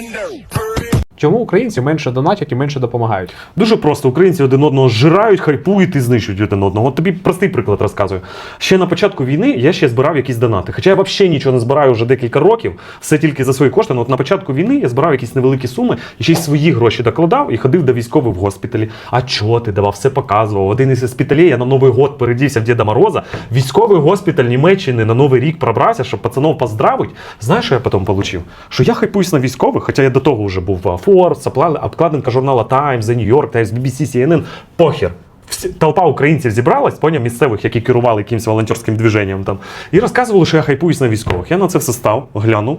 under. Чому українці менше донатять і менше допомагають? Дуже просто українці один одного зжирають, хайпують і знищують один одного. От тобі простий приклад розказую. Ще на початку війни я ще збирав якісь донати. Хоча я взагалі нічого не збираю вже декілька років, все тільки за свої кошти. Ну, от на початку війни я збирав якісь невеликі суми і ще й свої гроші докладав і ходив до військових в госпіталі. А чого ти давав, все показував. Один із госпіталей я на Новий год передівся в Діда Мороза. Військовий госпіталь Німеччини на Новий рік пробрався, щоб пацанов поздравить. Знаєш, що я потім отримав? Що я хайпуюсь на військових, хоча я до того вже був в Forbes, обкладинка журнала Times, The New York Times, BBC, CNN. Похер. Толпа українців зібралась, поняв, місцевих, які керували якимось волонтерським движенням там, і розказували, що я хайпуюсь на військових. Я на це все став, глянув.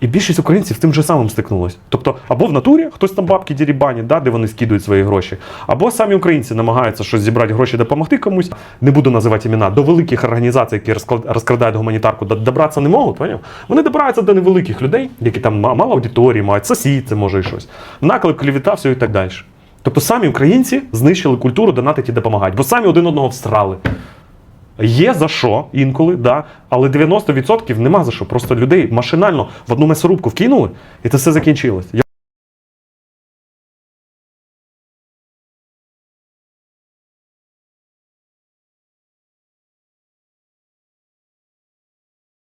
І більшість українців тим же самим стикнулось. Тобто, або в натурі хтось там бабки дірібані, да, де вони скидують свої гроші, або самі українці намагаються щось зібрати гроші, допомогти комусь. Не буду називати імена. До великих організацій, які розкрадають гуманітарку, добратися не можуть. Поняв? Вони добираються до невеликих людей, які там мало аудиторії мають, сусід, це може і щось. Наклеп, клівіта, все і так далі. Тобто самі українці знищили культуру донатити і допомагати, бо самі один одного всрали. Є за що інколи, да, але 90% нема за що. Просто людей машинально в одну месорубку вкинули, і це все закінчилось.